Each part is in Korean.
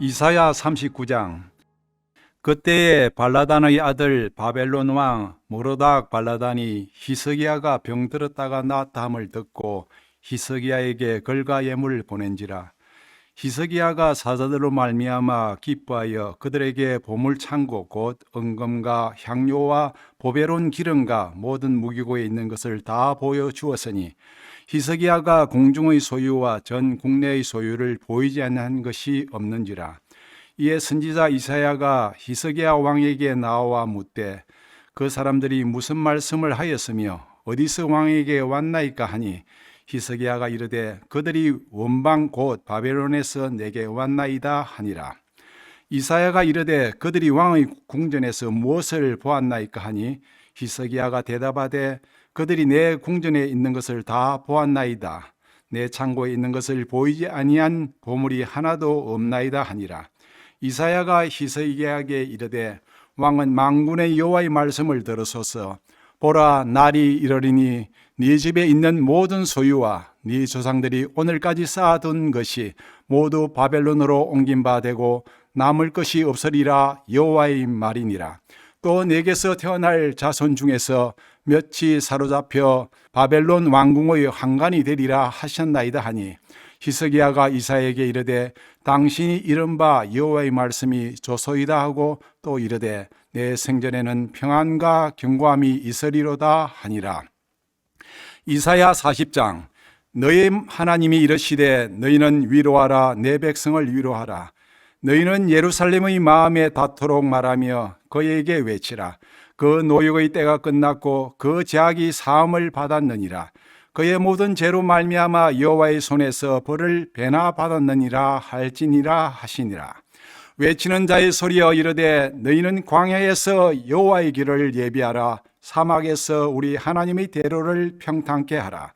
이사야 39장. 그때에 발라단의 아들 바벨론 왕 모로닥 발라단이 히스기야가 병들었다가 나타함을 듣고 히스기야에게 걸가 예물을 보낸지라. 히스기야가 사자들로 말미암아 기뻐하여 그들에게 보물 창고 곧 은금과 향료와 보배론 기름과 모든 무기고에 있는 것을 다 보여 주었으니 히스기야가 공중의 소유와 전 국내의 소유를 보이지 않는 것이 없는지라. 이에 선지자 이사야가 히스기야 왕에게 나와 묻되 그 사람들이 무슨 말씀을 하였으며 어디서 왕에게 왔나이까 하니 히스기야가 이르되 그들이 원방 곧 바벨론에서 내게 왔나이다 하니라. 이사야가 이르되 그들이 왕의 궁전에서 무엇을 보았나이까 하니 히스기야가 대답하되 그들이 내 궁전에 있는 것을 다 보았나이다. 내 창고에 있는 것을 보이지 아니한 보물이 하나도 없나이다 하니라. 이사야가 히스기야에게 이르되 왕은 망군의 여호와의 말씀을 들으소서. 보라 날이 이르리니 네 집에 있는 모든 소유와 네 조상들이 오늘까지 쌓아둔 것이 모두 바벨론으로 옮긴 바 되고 남을 것이 없으리라 여호와의 말이니라. 또 내게서 태어날 자손 중에서 몇이 사로잡혀 바벨론 왕궁의 한간이 되리라 하셨나이다 하니 히스기야가 이사에게 이르되 당신이 이른바 여호와의 말씀이 조소이다 하고 또 이르되 내 생전에는 평안과 경고함이 있으리로다 하니라. 이사야 40장 너희 하나님이 이르시되 너희는 위로하라 내 백성을 위로하라. 너희는 예루살렘의 마음에 닿도록 말하며 그에게 외치라 그 노역의 때가 끝났고 그 제약이 사함을 받았느니라. 그의 모든 죄로 말미암아 여호와의 손에서 벌을 배나 받았느니라 할지니라 하시니라. 외치는 자의 소리여 이르되 너희는 광야에서 여호와의 길을 예비하라. 사막에서 우리 하나님의 대로를 평탄케 하라.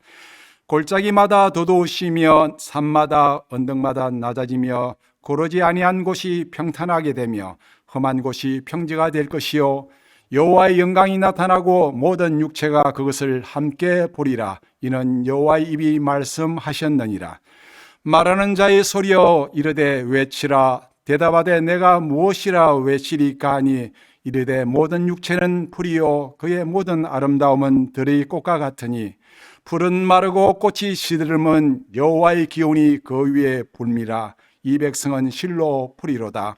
골짜기마다 도도우시며 산마다 언덕마다 낮아지며 고르지 아니한 곳이 평탄하게 되며 험한 곳이 평지가 될 것이요 여호와의 영광이 나타나고 모든 육체가 그것을 함께 보리라. 이는 여호와의 입이 말씀하셨느니라. 말하는 자의 소리여 이르되 외치라. 대답하되 내가 무엇이라 외치리까 하니 이르되 모든 육체는 풀이요 그의 모든 아름다움은 들의 꽃과 같으니 풀은 마르고 꽃이 시들음은 여호와의 기운이 그 위에 불미라. 이 백성은 실로 풀이로다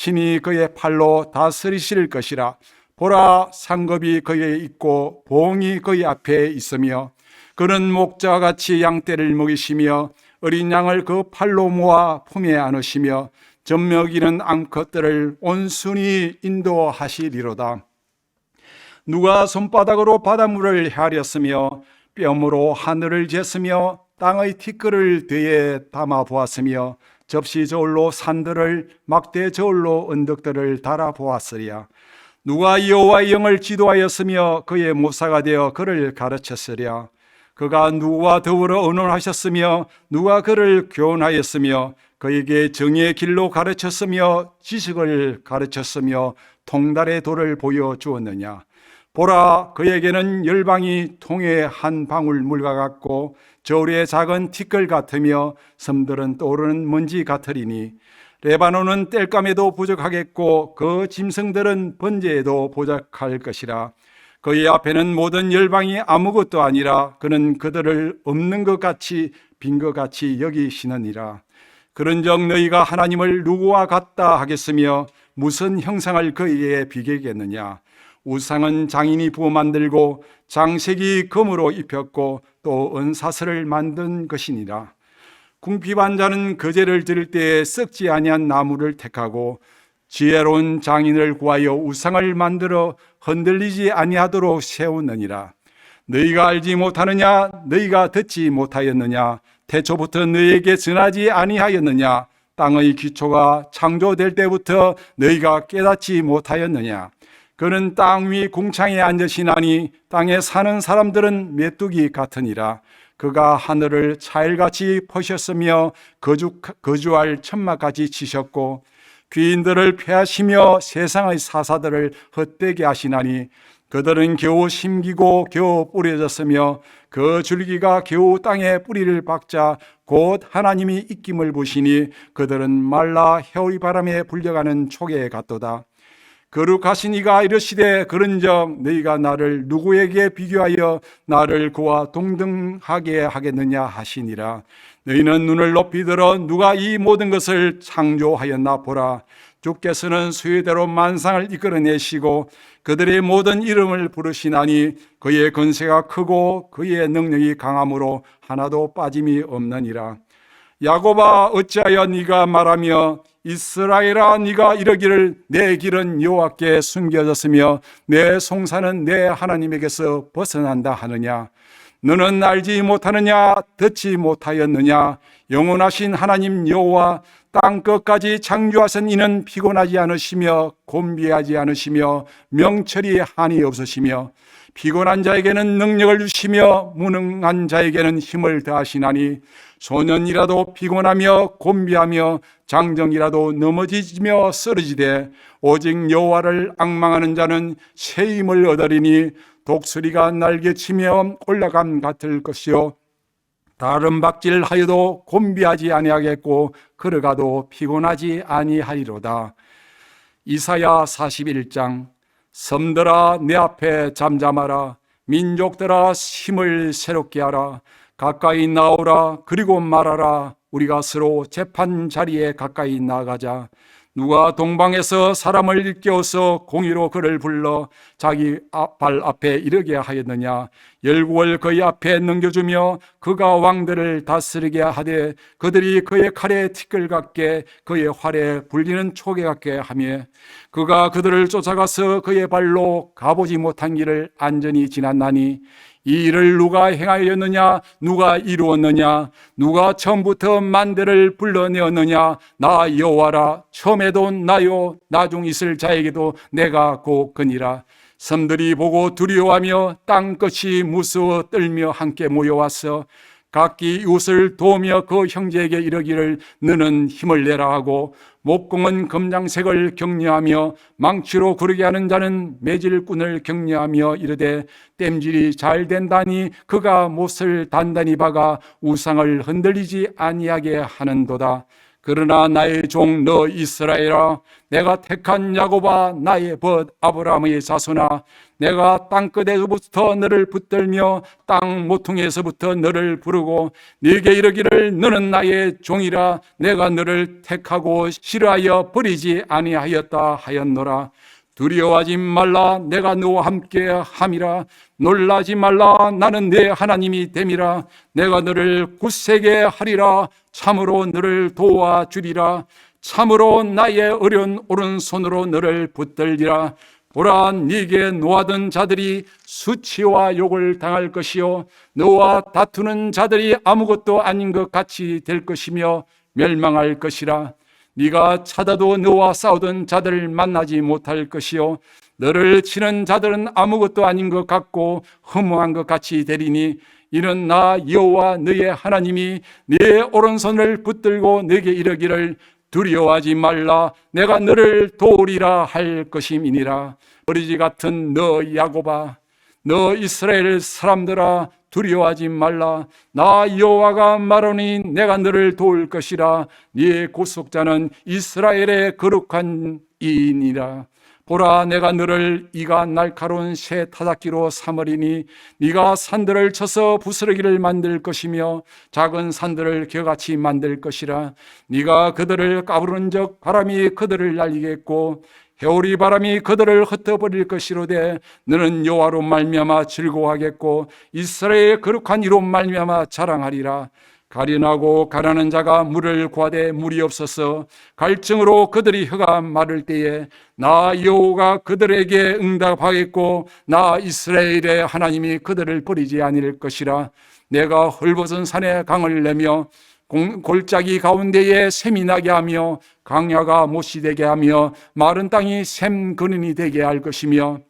친히 그의 팔로 다스리실 것이라. 보라 상급이 그에 있고 봉이 그의 앞에 있으며 그는 목자와 같이 양떼를 먹이시며 어린 양을 그 팔로 모아 품에 안으시며 젖먹이는 암컷들을 온순히 인도하시리로다. 누가 손바닥으로 바닷물을 헤아렸으며 뼘으로 하늘을 쟀으며 땅의 티끌을 뒤에 담아 보았으며 접시 저울로 산들을 막대 저울로 언덕들을 달아 보았으리야 누가 여호와의 영을 지도하였으며 그의 모사가 되어 그를 가르쳤으랴. 그가 누구와 더불어 언론하셨으며 누가 그를 교훈하였으며 그에게 정의의 길로 가르쳤으며 지식을 가르쳤으며 통달의 도를 보여 주었느냐 보라 그에게는 열방이 통에 한 방울 물과 같고 저울의 작은 티끌 같으며 섬들은 떠오르는 먼지 같으리니 레바논은 땔감에도 부족하겠고 그 짐승들은 번제에도 부족할 것이라. 그의 앞에는 모든 열방이 아무것도 아니라 그는 그들을 없는 것 같이 빈 것 같이 여기시느니라. 그런적 너희가 하나님을 누구와 같다 하겠으며 무슨 형상을 그에게 비겠느냐 우상은 장인이 부어 만들고 장색이 금으로 입혔고 또 은사슬을 만든 것이니라. 궁핍한 자는 거제를 드릴 때에 썩지 아니한 나무를 택하고 지혜로운 장인을 구하여 우상을 만들어 흔들리지 아니하도록 세우느니라. 너희가 알지 못하느냐? 너희가 듣지 못하였느냐? 태초부터 너희에게 전하지 아니하였느냐? 땅의 기초가 창조될 때부터 너희가 깨닫지 못하였느냐? 그는 땅 위 궁창에 앉으시나니 땅에 사는 사람들은 메뚜기 같으니라. 그가 하늘을 차일같이 퍼셨으며 거주, 거주할 천막같이 치셨고 귀인들을 폐하시며 세상의 사사들을 헛되게 하시나니 그들은 겨우 심기고 겨우 뿌려졌으며 그 줄기가 겨우 땅에 뿌리를 박자 곧 하나님이 입김을 부시니 그들은 말라 해오리 바람에 불려가는 촉에 같도다. 거룩하신 이가 이르시되 그런즉 너희가 나를 누구에게 비교하여 나를 그와 동등하게 하겠느냐 하시니라. 너희는 눈을 높이 들어 누가 이 모든 것을 창조하였나 보라. 주께서는 수요대로 만상을 이끌어내시고 그들의 모든 이름을 부르시나니 그의 건세가 크고 그의 능력이 강함으로 하나도 빠짐이 없느니라 야곱아 어찌하여 네가 말하며 이스라엘아 네가 이러기를 내 길은 여호와께 숨겨졌으며 내 송사는 내 하나님에게서 벗어난다 하느냐? 너는 알지 못하느냐? 듣지 못하였느냐? 영원하신 하나님 여호와 땅 끝까지 창조하신 이는 피곤하지 않으시며 곤비하지 않으시며 명철이 한이 없으시며 피곤한 자에게는 능력을 주시며 무능한 자에게는 힘을 더하시나니 소년이라도 피곤하며 곤비하며 장정이라도 넘어지며 쓰러지되 오직 여호와를 악망하는 자는 새 힘을 얻으리니 독수리가 날개치며 올라감 같을 것이요. 다른 박질하여도 곤비하지 아니하겠고 걸어가도 피곤하지 아니하리로다. 이사야 41장. 섬들아 내 앞에 잠잠하라. 민족들아 힘을 새롭게 하라 가까이 나오라 그리고 말하라. 우리가 서로 재판 자리에 가까이 나가자. 누가 동방에서 사람을 일깨워서 공의로 그를 불러 자기 앞- 발 앞에 이르게 하였느냐? 열국을 그의 앞에 넘겨주며 그가 왕들을 다스리게 하되 그들이 그의 칼에 티끌 같게 그의 활에 불리는 촉에 같게 하며 그가 그들을 쫓아가서 그의 발로 가보지 못한 길을 안전히 지났나니 이 일을 누가 행하였느냐? 누가 이루었느냐? 누가 처음부터 만대를 불러내었느냐? 나 여호와라 처음에도 나요. 나중 있을 자에게도 내가 곧 그니라. 섬들이 보고 두려워하며 땅 끝이 무서워 떨며 함께 모여왔어 각기 이웃을 도우며 그 형제에게 이르기를 너는 힘을 내라 하고 목공은 검장색을 격려하며 망치로 구르게 하는 자는 매질꾼을 격려하며 이르되 땜질이 잘 된다니 그가 못을 단단히 박아 우상을 흔들리지 아니하게 하는도다 그러나 나의 종 너 이스라엘아 내가 택한 야곱아 나의 벗 아브라함의 자손아 내가 땅끝에서부터 너를 붙들며 땅 모퉁이에서부터 너를 부르고 네게 이르기를 너는 나의 종이라 내가 너를 택하고 싫어하여 버리지 아니하였다 하였노라 두려워하지 말라. 내가 너와 함께 함이라. 놀라지 말라. 나는 내 하나님이 됨이라. 내가 너를 굳세게 하리라. 참으로 너를 도와주리라. 참으로 나의 어려운 오른손으로 너를 붙들리라. 보라 네게 노하던 자들이 수치와 욕을 당할 것이요. 너와 다투는 자들이 아무것도 아닌 것 같이 될 것이며 멸망할 것이라 네가 찾아도 너와 싸우던 자들을 만나지 못할 것이요. 너를 치는 자들은 아무것도 아닌 것 같고 허무한 것 같이 되리니 이는 나 여호와 너의 하나님이 네 오른손을 붙들고 네게 이르기를 두려워하지 말라. 내가 너를 도우리라 할 것임이니라. 어리지 같은 너 야곱아 너 이스라엘 사람들아 두려워하지 말라. 나 여호와가 말하니 내가 너를 도울 것이라. 네 구속자는 이스라엘의 거룩한 이인이라. 보라 내가 너를 이가 날카로운 새 타작기로 삼으리니 네가 산들을 쳐서 부스러기를 만들 것이며 작은 산들을 겨같이 만들 것이라. 네가 그들을 까부른 적 바람이 그들을 날리겠고 해오리 바람이 그들을 흩어버릴 것이로되 너는 여호와로 말미암아 즐거워하겠고 이스라엘의 거룩한 이로 말미암아 자랑하리라. 가련하고 가난한 자가 물을 구하되 물이 없어서 갈증으로 그들이 혀가 마를 때에 나 여호가 그들에게 응답하겠고 나 이스라엘의 하나님이 그들을 버리지 아니할 것이라. 내가 헐벗은 산에 강을 내며 공- 골짜기 가운데에 샘이 나게 하며 강야가 못이 되게 하며 마른 땅이 샘 근원이 되게 할 것이며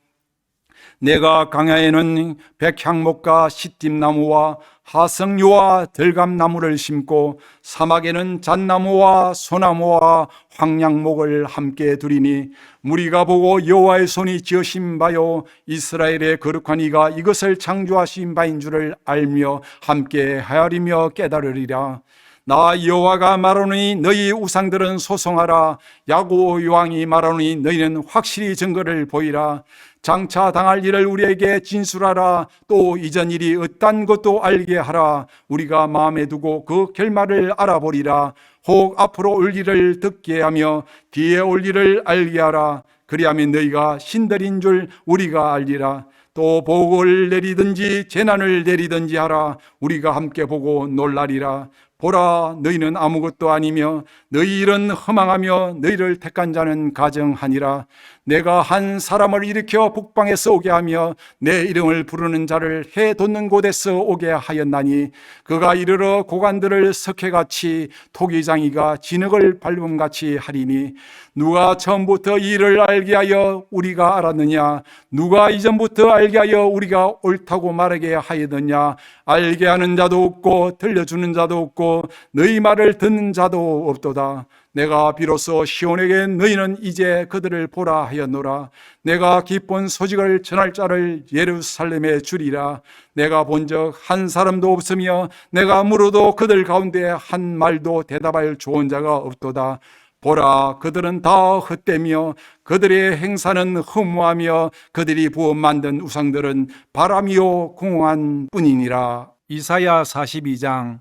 내가 강야에는 백향목과 시띠나무와 하성류와 들감나무를 심고 사막에는 잣나무와 소나무와 황량목을 함께 두리니 무리가 보고 여호와의 손이 지으신 바요 이스라엘의 거룩한 이가 이것을 창조하신 바인 줄을 알며 함께 하야리며 깨달으리라 나 여호와가 말하노니 너희 우상들은 소송하라. 야고 요왕이 말하노니 너희는 확실히 증거를 보이라. 장차 당할 일을 우리에게 진술하라. 또 이전 일이 어떤 것도 알게 하라. 우리가 마음에 두고 그 결말을 알아보리라. 혹 앞으로 올 일을 듣게 하며 뒤에 올 일을 알게 하라. 그리하면 너희가 신들인 줄 우리가 알리라. 또 복을 내리든지 재난을 내리든지 하라. 우리가 함께 보고 놀라리라 보라 너희는 아무것도 아니며 너희 일은 허망하며 너희를 택한 자는 가정하니라 내가 한 사람을 일으켜 북방에서 오게 하며 내 이름을 부르는 자를 해 돋는 곳에서 오게 하였나니 그가 이르러 고관들을 석회같이 토기장이가 진흙을 밟음같이 하리니 누가 처음부터 이 일을 알게 하여 우리가 알았느냐? 누가 이전부터 알게 하여 우리가 옳다고 말하게 하였느냐? 알게 하는 자도 없고 들려주는 자도 없고 너희 말을 듣는 자도 없도다 내가 비로소 시온에게 너희는 이제 그들을 보라 하였노라. 내가 기쁜 소식을 전할 자를 예루살렘에 주리라. 내가 본적 한 사람도 없으며 내가 물어도 그들 가운데 한 말도 대답할 좋은 자가 없도다. 보라 그들은 다 헛되며 그들의 행사는 허무하며 그들이 부어 만든 우상들은 바람이요 공허한 뿐이니라. 이사야 42장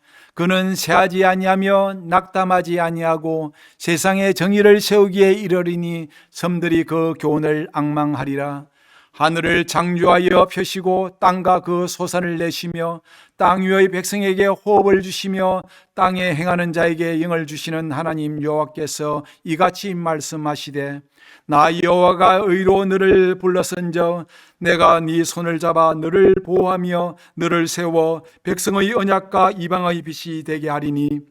그는 세하지 아니하며 낙담하지 아니하고 세상에 정의를 세우기에 이르리니 섬들이 그 교훈을 악망하리라 하늘을 창조하여 펴시고 땅과 그 소산을 내시며 땅 위의 백성에게 호흡을 주시며 땅에 행하는 자에게 영을 주시는 하나님 여호와께서 이같이 말씀하시되 나 여호와가 의로 너를 불렀은저 내가 네 손을 잡아 너를 보호하며 너를 세워 백성의 언약과 이방의 빛이 되게 하리니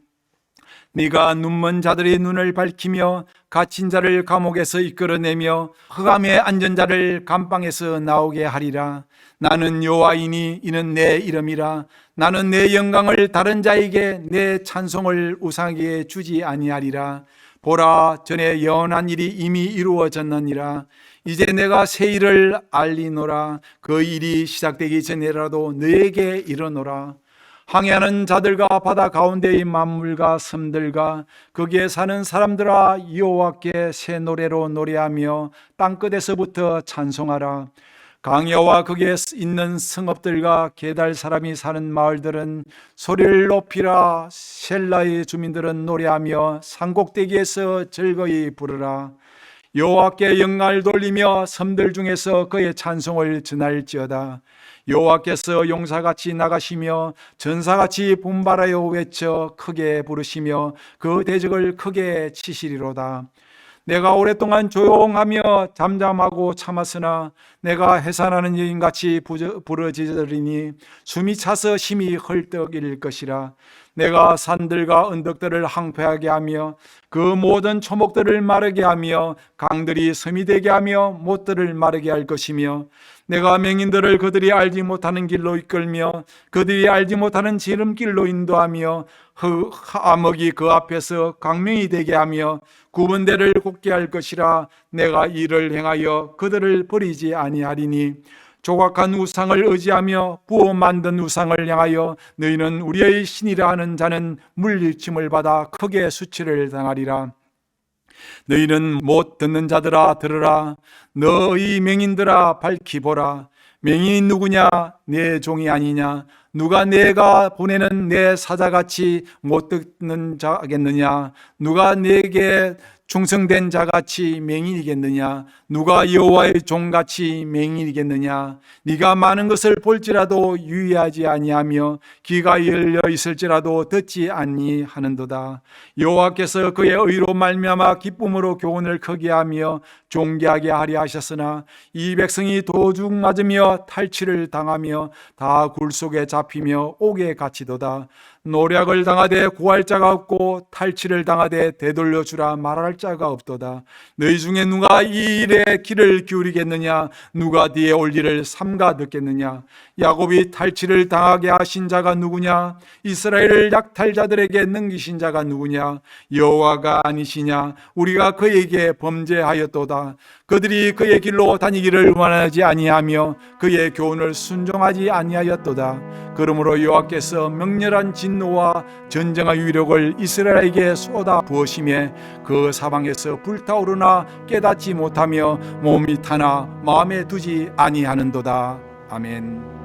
네가 눈먼 자들의 눈을 밝히며 갇힌 자를 감옥에서 이끌어내며 흑암에 앉은 자를 감방에서 나오게 하리라. 나는 여호와이니 이는 내 이름이라. 나는 내 영광을 다른 자에게 내 찬송을 우상에게 주지 아니하리라. 보라 전에 연한 일이 이미 이루어졌느니라. 이제 내가 새 일을 알리노라. 그 일이 시작되기 전에라도 너에게 이르노라 항해하는 자들과 바다 가운데의 만물과 섬들과 거기에 사는 사람들아 여호와께 새 노래로 노래하며 땅끝에서부터 찬송하라. 강야와 거기에 있는 성읍들과 게달 사람이 사는 마을들은 소리를 높이라. 셀라의 주민들은 노래하며 산곡대기에서 즐거이 부르라 여호와께 영광을 돌리며 섬들 중에서 그의 찬송을 전할지어다. 여호와께서 용사같이 나가시며 전사같이 분발하여 외쳐 크게 부르시며 그 대적을 크게 치시리로다. 내가 오랫동안 조용하며 잠잠하고 참았으나 내가 해산하는 여인같이 부러지리니 숨이 차서 심히 헐떡일 것이라 내가 산들과 언덕들을 항폐하게 하며 그 모든 초목들을 마르게 하며 강들이 섬이 되게 하며 못들을 마르게 할 것이며 내가 맹인들을 그들이 알지 못하는 길로 이끌며 그들이 알지 못하는 지름길로 인도하며 그 암흑이 그 앞에서 광명이 되게 하며 구분대를 곱게 할 것이라 내가 이를 행하여 그들을 버리지 아니하리니 조각한 우상을 의지하며 부어 만든 우상을 향하여 너희는 우리의 신이라 하는 자는 물리침을 받아 크게 수치를 당하리라. 너희는 못 듣는 자들아 들으라. 너희 맹인들아 밝히 보라. 맹인이 누구냐? 내 종이 아니냐? 누가 내가 보내는 내 사자같이 못 듣는 자겠느냐? 누가 내게 충성된 자같이 맹인이겠느냐? 누가 여호와의 종같이 맹인이겠느냐? 네가 많은 것을 볼지라도 유의하지 아니하며 귀가 열려 있을지라도 듣지 아니하는도다. 여호와께서 그의 의로 말미암아 기쁨으로 교훈을 크게 하며 존귀하게 하려 하셨으나 이 백성이 도둑 맞으며 탈취를 당하며 다 굴 속에 잡히며 옥에 갇히도다 노략을 당하되 구할 자가 없고 탈취를 당하되 되돌려 주라 말할 자가 없도다. 너희 중에 누가 이 일에 귀를 기울이겠느냐? 누가 뒤에 올 일을 삼가 듣겠느냐? 야곱이 탈취를 당하게 하신 자가 누구냐? 이스라엘을 약탈자들에게 넘기신 자가 누구냐? 여호와가 아니시냐? 우리가 그에게 범죄하였도다. 그들이 그의 길로 다니기를 원하지 아니하며 그의 교훈을 순종하지 아니하였도다 그러므로 여호와께서 명렬한 진노와 전쟁의 위력을 이스라엘에게 쏟아 부으심에 그 사방에서 불타오르나 깨닫지 못하며 몸이 타나 마음에 두지 아니하는도다 아멘.